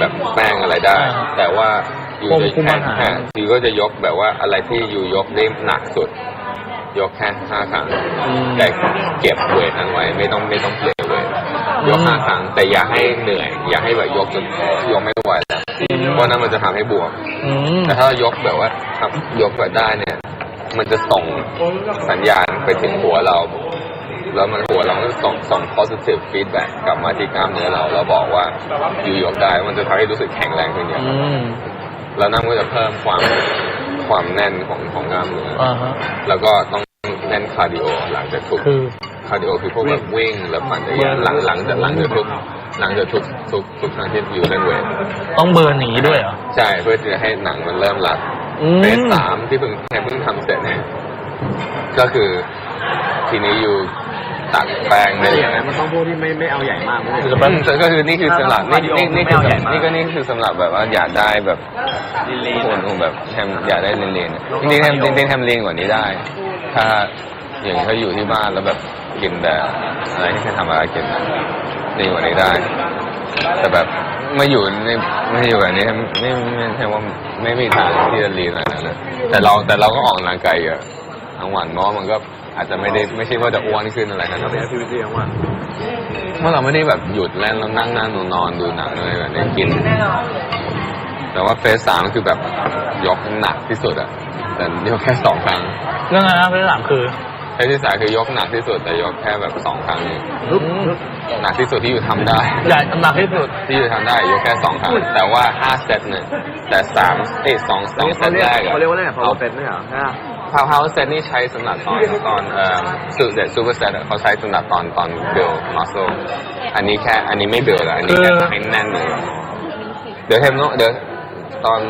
แบบแป้งอะไรได้อ่าแต่ว่าอยู่ควบจะคุมแค่อาหารอ่าอยู่ก็จะยกแบบว่าอะไรที่อยู่ยกได้หนักสุด ยกแค่ห้าครั้งอืมแต่เก็บเวทนั้นไว้ไม่ต้องไม่ต้องเปลี่ยนเวทยกห้าครั้งแต่อย่าให้เหนื่อย อย่าให้แบบยกจนยกไม่ไหวแล้วเพราะนั้นมันจะทำให้บวมอืมแต่ถ้ายกแบบว่าทำยกแบบได้เนี่ย มันจะส่งสัญญาณไปถึงหัวเรา แล้วมันหัวเราก็ส่งส่ง positive feedback กลับมาที่กล้ามเนื้อเราแล้วบอกว่าอยู่ยกได้มันจะทำให้รู้สึกแข็งแรงขึ้นเยอะอืมแล้วนั่นก็จะเพิ่มความความแน่นของของกล้ามเนื้อออ่าฮะแล้วก็ต้องแน่นคาร์ดิโอหลังจากทุกคือคาร์ดิโอคือพวกแบบวิ่งแล้วปั่นจักรยานหลังหลังจากหลังจากทุกหลังจากทุกทุกทุกครั้งที่อยู่เล่นเวทต้องเบิร์นอย่างนี้ด้วยเหรอ ใช่เพื่อที่จะให้หนังมันเริ่มรัดอืมเฟสสามที่เพิ่งแค่เพิ่งทำเสร็จเนี่ยก็คือทีนี้อยู่ ตักแป้งไม่ได้อย่างนั้นมันต้องพวกที่ไม่ไม่เอาใหญ่มากไม่ใช่คืออืมก็คือนี่คือสำหรับนี่นี่นี่คือไม่เอาใหญ่สำหรับมากนี่ก็นี่คือสำหรับแบบว่าอยากได้แบบคนคงแบบแทมอยากได้เลนๆจริงๆแทมจริงๆแทมเลนกว่านี้ได้ ถ้าอย่างถ้าอยู่ที่บ้านแล้วแบบกินแต่อะไรที่จะทำอะไรกินนะดีกว่านี้ได้ แต่แบบมาอยู่ในมาอยู่แบบนี้ไม่ไม่ใช่ว่าไม่มีทางที่จะลีนอะไรนั้นเลยแต่เราแต่เราก็ออกกำลังกายเยอะทั้งวันเพราะว่ามันก็ อาจจะไม่ได้ไม่ใช่ว่าจะอ้วนขึ้นอะไรขนาดเรานั้นเป็น activity ทั้งวันเพราะเราไม่ได้แบบหยุดเล่นแล้วนั่งนั่งนอนดูหนังอะไรแบบนี้กิน แต่ว่าเฟสสามคือแบบยกหนักที่สุดอะแต่ยกแค่สองครั้ง เรื่องอะไรนะเป็นหลังคือ เฟสที่สามคือยกหนักที่สุดแต่ยกแค่แบบสองครั้งเองอืมหนักที่สุดที่อยู่ทำได้ใหญ่หนักที่สุดที่อยู่ทำได้ยกแค่สองครั้งแต่ว่าห้าเซตเนี่ยแต่สามเอ้ยสองสองเซเขาตเรียกแรกอะเขาเรียกว่าอะไร power set ไม่เหรอใช่ไหมพาวเฮาเซตนี่ใช้สำหรับตอนตอนเอ่อสุดเด็ดซูเปอร์เซตเขาใช้สำหรับตอนตอนเบลมัสโซอันนี้แค่อันนี้ไม่เบลละอันนี้แค่เออให้แน่นเลยเดี๋ยวเทมโนเดี๋ยวตอน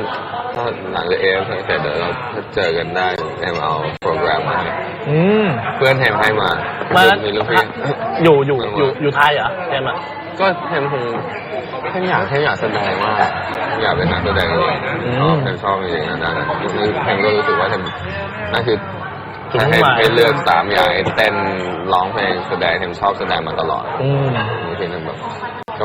ตอนหลังจากเอฟเสร็จเดี๋ยวเราเจอกันได้เทมเอาโปรแกรมมาให้อืม เพื่อนเทมให้มามาแล้ว มีลูกพี่ อยู่อยู่อยู่อยู่ไทยเหรอใช่ไหมก็เทมคงเทมอยากเทมอยากแสดงมากอยากเป็นนักแสดงเลยชอบเทมชอบจริงๆนะด้านนั้นเทมก็รู้สึกว่าเทมนั่นคือ จุดถ้ามุ่งให้หมายให้เลือกสามอย่างให้เต้นร้องเพลงแสดงเทมชอบแสดงมาตลอดอืม บางทีเทมแบบก็